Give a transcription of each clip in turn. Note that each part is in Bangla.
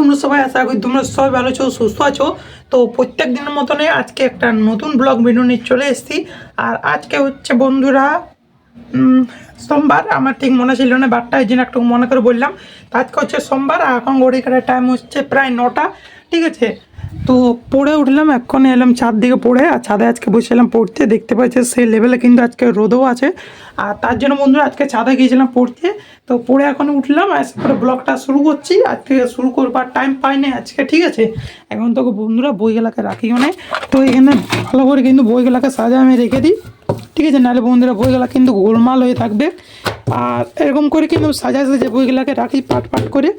তোমরা সবাই আশা করি তোমরা সবাই ভালো আছো, সুস্থ আছো। তো প্রত্যেক দিনের মতনে আজকে একটা নতুন ব্লগ ভিডিও নিয়ে চলে এসেছি। আর আজকে হচ্ছে বন্ধুরা সোমবার। আমার ঠিক মনে ছিল না, বারটা ওই জন্য একটু মনে করে বললাম। আজকে হচ্ছে সোমবার, আর এখন ঘড়ি কাটার টাইম হচ্ছে প্রায় নটা। ঠিক আছে? তো পড়ে উঠলাম এখন এলাম ছাদ দিকে পড়ে, আর ছাদে আজকে বসেছিলাম পড়তে। দেখতে পাচ্ছি সেই লেভেলে কিন্তু আজকে রোদও আছে। আর তার জন্য বন্ধুরা, আজকে ছাদে গিয়েছিলাম পড়তে। তো পড়ে এখন উঠলাম, আর পরে ব্লগটা শুরু করছি। আজকে শুরু করবার টাইম পাইনি আজকে, ঠিক আছে? এখন তোকে বন্ধুরা বইগুলাকে রাখি মানে তো এখানে ভালো করে কিন্তু বইগুলাকে সাজা আমি রেখে দিই। ঠিক আছে? নাহলে বন্ধুরা বইগুলা কিন্তু গোলমাল হয়ে থাকবে। আর এরকম করে কিন্তু সাজা সাজা বইগুলাকে রাখি পাট পাট করে।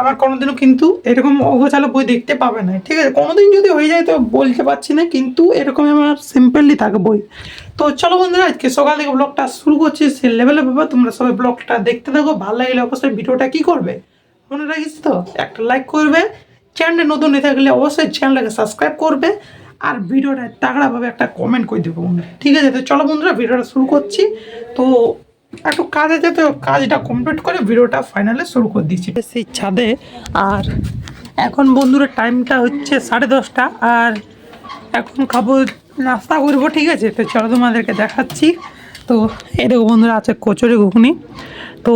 আমার কোনোদিনও কিন্তু এরকম অগোছালো বই দেখতে পাবে না। ঠিক আছে, কোনোদিন যদি হয়ে যায় তো বলতে পারছি না, কিন্তু এরকম আমার সিম্পলি থাকে বই। তো চলো বন্ধুরা, আজকে সকাল থেকে ব্লগটা শুরু করছি। সে লেভেলে পাবে তোমরা সবাই ব্লগটা দেখতে থাকো। ভালো লাগলে অবশ্যই ভিডিওটা কী করবে? মনে রাখিস তো? একটা লাইক করবে। চ্যানেলে নতুন হয়ে থাকলে অবশ্যই চ্যানেলটাকে সাবস্ক্রাইব করবে। আর ভিডিওটা তাগড়াভাবে একটা কমেন্ট করে দেবো ঠিক আছে, তো চলো বন্ধুরা, ভিডিওটা শুরু করছি। তো একটু কাজ আছে তো কাজটা কমপ্লিট করে ভিডিওটা ফাইনালে শুরু করে দিচ্ছি। সেই ছাদে, আর এখন বন্ধুরা টাইমটা হচ্ছে সাড়ে দশটা, আর এখন খাব, নাস্তা করব, ঠিক আছে? তো চলো তোমাদেরকে দেখাচ্ছি। তো এরকম বন্ধুরা, আছে কচুরি ঘুগনি। তো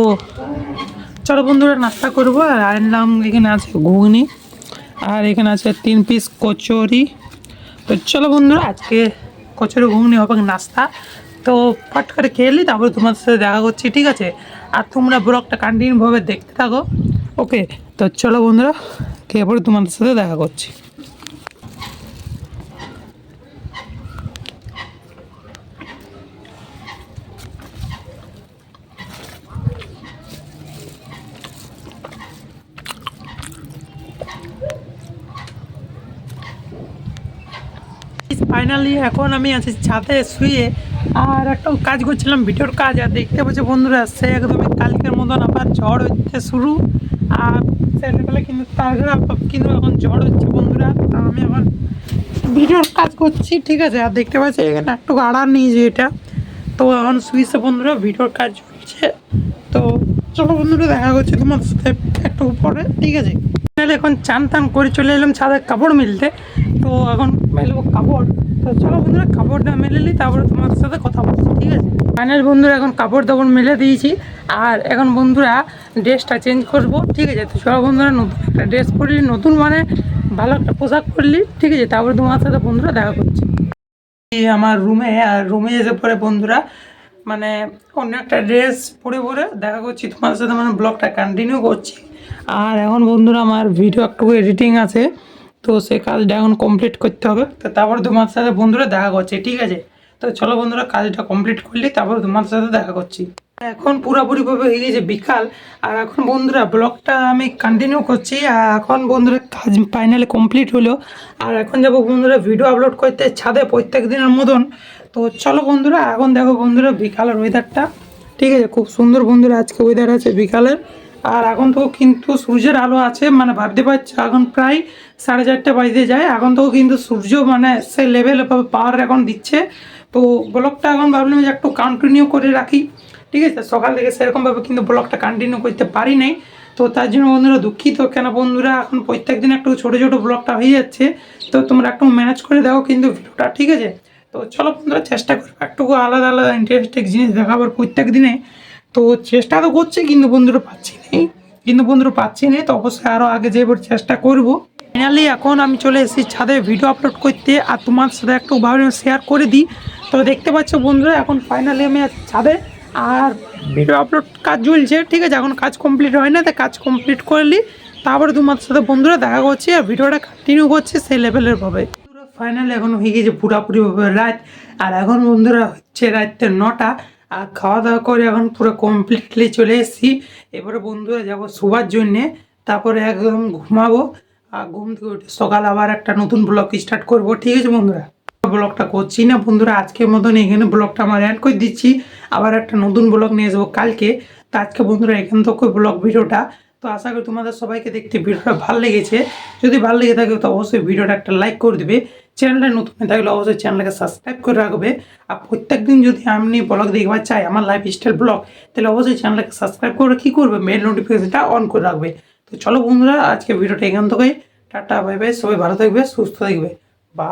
চলো বন্ধুরা, নাস্তা করব, আর আনলাম এখানে আছে ঘুগনি। আর এখানে আছে তিন পিস কচুরি। তো চলো বন্ধুরা, আজকে কচুরি ঘুগনি হবে নাস্তা। তো ফট করে খেয়ে নিই তারপরে তোমার সাথে দেখা করছি, ঠিক আছে? আর তোমরা ব্লগটা কন্টিনিউভাবে দেখতে থাকো। ওকে, তো চলো বন্ধুরা, খেয়ে পরে তোমাদের সাথে দেখা করছি। ফাইনালি এখন আমি আছি ছাদে শুয়ে আর একটা কাজ করছিলাম, ভিডিওর কাজ, আর দেখতে পাচ্ছি বন্ধুরা, সে একদমই কালকের মতন আবার ঝড় হচ্ছে শুরু। আর ছেলেবেলা কিন্তু তাছাড়া কিন্তু এখন ঝড় হচ্ছে বন্ধুরা আমি এখন ভিডিওর কাজ করছি, ঠিক আছে? আর দেখতে পাচ্ছি এখানে একটু আড়ার নেই যে এটা। তো এখন শুয়েছে বন্ধুরা, ভিডিওর কাজ চলছে। তো চলো বন্ধুরা, দেখা করছে তোমার সাথে একটু পরে, ঠিক আছে? তাহলে এখন চান টান করে চলে এলাম ছাদে কাপড় মিলতে। তো এখন মেলবো কাপড়। তো চলো বন্ধুরা, কাপড়টা মেলে নিই, তারপরে তোমার সাথে কথা বলছি, ঠিক আছে? ফাইনাল বন্ধুরা, এখন কাপড় দাপড় মেলে দিয়েছি। আর এখন বন্ধুরা, ড্রেসটা চেঞ্জ করব, ঠিক আছে? তো চলো বন্ধুরা, নতুন একটা ড্রেস পরলি, নতুন মানে ভালো একটা পোশাক পরলি, ঠিক আছে? তারপরে তোমার সাথে বন্ধুরা দেখা করছি। আমার রুমে, আর রুমে এসে পরে বন্ধুরা মানে অন্য একটা ড্রেস পরে পরে দেখা করছি। তোমার সাথে মানে ব্লগটা কন্টিনিউ করছি। আর এখন বন্ধুরা আমার ভিডিও একটু এডিটিং আছে, তো সে কাজটা এখন কমপ্লিট করতে হবে। তো তারপর তোমার সাথে বন্ধুরা দেখা করছে, ঠিক আছে? তো চলো বন্ধুরা, কাজটা কমপ্লিট করলি, তারপর তোমার সাথে দেখা করছি। এখন পুরোপুরিভাবে হয়ে গেছে বিকাল, আর এখন বন্ধুরা ব্লগটা আমি কন্টিনিউ করছি, আর এখন বন্ধুরা কাজ ফাইনালি কমপ্লিট হলো। আর এখন যাব বন্ধুরা ভিডিও আপলোড করতে ছাদে প্রত্যেক দিনের মতন। তো চলো বন্ধুরা, এখন দেখো বন্ধুরা বিকালের ওয়েদারটা ঠিক আছে, খুব সুন্দর বন্ধুরা আজকে ওয়েদার আছে বিকালের। আর এখন তো কিন্তু সূর্যের আলো আছে মানে ভাবতে পারছ, এখন প্রায় সাড়ে চারটে বাজতে যায়, এখন তো কিন্তু সূর্য মানে সে লেভেল পাওয়ার এখন দিচ্ছে। তো ব্লগটা এখন ভাবলাম যে একটু কন্টিনিউ করে রাখি, ঠিক আছে? সকাল থেকে সেরকমভাবে কিন্তু ব্লগটা কন্টিনিউ করতে পারি নাই। তো তার জন্য বন্ধুরা দুঃখিত, কেন বন্ধুরা, এখন প্রত্যেক দিন একটু ছোটো ছোটো ব্লগটা হয়ে যাচ্ছে। তো তোমরা একটু ম্যানেজ করে দাও কিন্তু ভিডিওটা, ঠিক আছে? তো চলো বন্ধুরা, চেষ্টা করব একটু আলাদা আলাদা ইন্টারেস্টিং জিনিস দেখাবার প্রত্যেক দিনে। তো চেষ্টা তো করছি, কিন্তু বন্ধুরা পাচ্ছি নেই কিন্তু বন্ধুরা পাচ্ছি না, তো অবশ্যই আরও আগে যেবার চেষ্টা করব। ফাইনালি এখন আমি চলে এসেছি ছাদে ভিডিও আপলোড করতে, আর তোমার সাথে একটু ভাবে শেয়ার করে দিই। তো দেখতে পাচ্ছ বন্ধুরা, এখন ফাইনালি আমি ছাদে, আর ভিডিও আপলোড কাজ চলছে, ঠিক আছে? এখন কাজ কমপ্লিট হয় না তাই কাজ কমপ্লিট করলি তারপরে তোমার সাথে বন্ধুরা দেখা করছি, আর ভিডিওটা কন্টিনিউ করছি সেই লেভেলের ভাবে। ফাইনালি এখন হয়ে গেছে পুরাপুরিভাবে রাত, আর এখন বন্ধুরা হচ্ছে রাত্রে নটা। আর খাওয়া দাওয়া করে এখন পুরো কমপ্লিটলি চলে এসেছি। এবারে বন্ধুরা যাব শোবার জন্যে। তারপরে একদম ঘুমাবো আর ঘুম থেকে উঠে সকাল আবার একটা নতুন ব্লগ স্টার্ট করব। ঠিক আছে বন্ধুরা? ব্লগটা করছি না বন্ধুরা, আজকের মতন এখানে ব্লগটা আমার অ্যাড করে দিচ্ছি। আবার একটা নতুন ব্লগ নিয়ে যাব কালকে। তো আজকে বন্ধুরা এখান থেকে ব্লগ ভিডিওটা তো আশা করি তোমাদের সবাইকে দেখতে ভিডিওটা ভালো লেগেছে। যদি ভালো লেগে থাকে, তো অবশ্যই ভিডিওটা একটা লাইক করে দেবে। চ্যানেলটা নতুন থাকলে অবশ্যই চ্যানেলটাকে সাবস্ক্রাইব করে রাখবে। আর প্রত্যেক দিন যদি আমি ব্লগ দেখবার চাই, আমার লাইফ স্টাইল ব্লগ তাহলে অবশ্যই চ্যানেলটাকে সাবস্ক্রাইব করে কী করবে? মেল নোটিফিকেশনটা অন করে রাখবে। তো চলো বন্ধুরা, আজকে ভিডিওটা এখান থেকে টাটা বাই বাই সবাই ভালো থাকবে, সুস্থ থাকবে। বা